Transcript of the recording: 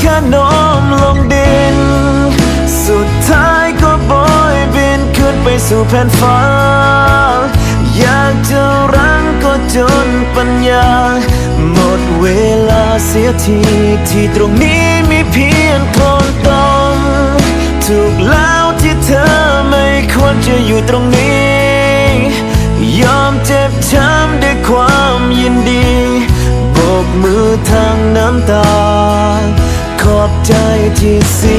แค่โน้มลงดิน สุดท้ายก็โบยบินขึ้นไปสู่แผ่นฟ้า อยากจะรั้งก็จนปัญญา หมดเวลาเสียทีที่ตรงนี้มีเพียงคนตมถูกแล้วที่เธอไม่ควรจะอยู่ตรงนี้ ยอมเจ็บช้ำด้วยความยินดี โบกมือทางน้ำตา อบใจที่เสี